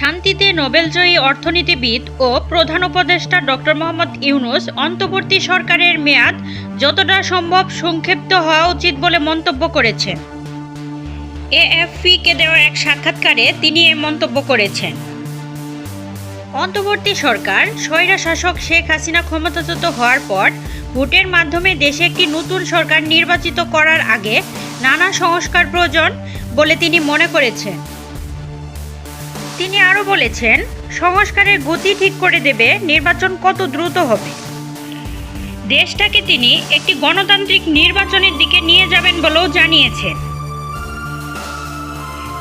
শান্তিতে নোবেলজয়ী অর্থনীতিবিদ ও প্রধান উপদেষ্টা ডক্টর মোহাম্মদ ইউনুস অন্তর্বর্তী সরকারের মেয়াদ যতটা সম্ভব সংক্ষিপ্ত হওয়া উচিত বলে মন্তব্য করেছেন। এএফপিকে দেওয়া এক সাক্ষাৎকারে তিনি এ মন্তব্য করেছেন। অন্তর্বর্তী সরকার স্বৈরা শাসক শেখ হাসিনা ক্ষমতাচ্যুত হওয়ার পর ভোটের মাধ্যমে দেশে একটি নতুন সরকার নির্বাচিত করার আগে নানা সংস্কার প্রয়োজন বলে তিনি মনে করেছেন। তিনি আরও বলেছেন, সংস্কারের গতি ঠিক করে দেবে, নির্বাচন কত দ্রুত হবে। দেশটাকে তিনি একটি গণতান্ত্রিক নির্বাচনের দিকে নিয়ে যাবেন বলেও জানিয়েছেন।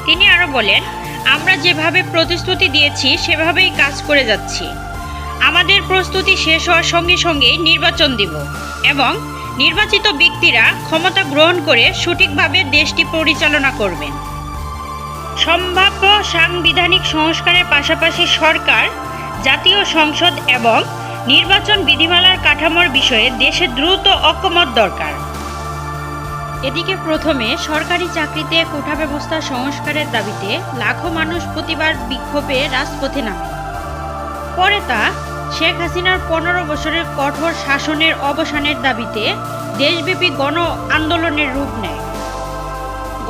তিনি আরও বলেন, আমরা যেভাবে প্রতিশ্রুতি দিয়েছি, সেভাবেই কাজ করে যাচ্ছি। আমাদের প্রস্তুতি শেষ হওয়ার সঙ্গে সঙ্গেই নির্বাচন দিব এবং নির্বাচিত ব্যক্তিরা ক্ষমতা গ্রহণ করে সঠিকভাবে দেশটি পরিচালনা করবেন। সম্ভাব্য সাংবিধানিক সংস্কারের পাশাপাশি সরকার, জাতীয় সংসদ এবং নির্বাচন বিধিমালার কাঠামোর বিষয়ে দেশে দ্রুত ঐক্যমত দরকার। এদিকে প্রথমে সরকারি চাকরিতে কোঠা ব্যবস্থা সংস্কারের দাবিতে লাখো মানুষ প্রতিবার বিক্ষোভে রাজপথে নামে। পরে তা শেখ হাসিনার পনেরো বছরের কঠোর শাসনের অবসানের দাবিতে দেশব্যাপী গণ আন্দোলনের রূপ নেয়।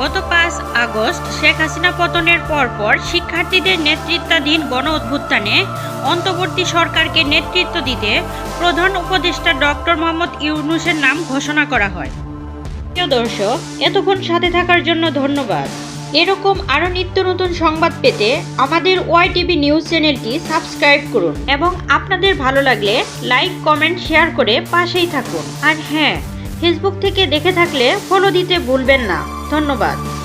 গত পাঁচ আগস্ট শেখ হাসিনা পতনের পরপর শিক্ষার্থীদের নেতৃত্বাধীন গণ অভ্যুত্থানে অন্তর্বর্তী সরকারকে নেতৃত্ব দিতে প্রধান উপদেষ্টা ডক্টর মোহাম্মদ ইউনুসের নাম ঘোষণা করা হয়। প্রিয় দর্শক, এতক্ষণ সাথে থাকার জন্য ধন্যবাদ। এরকম আরও নিত্য নতুন সংবাদ পেতে আমাদের ওয়াই টিভি নিউজ চ্যানেলটি সাবস্ক্রাইব করুন এবং আপনাদের ভালো লাগলে লাইক, কমেন্ট, শেয়ার করে পাশেই থাকুন। আর হ্যাঁ ফেসবুক থেকে দেখে থাকলে ফলো দিতে ভুলবেন না। ধন্যবাদ।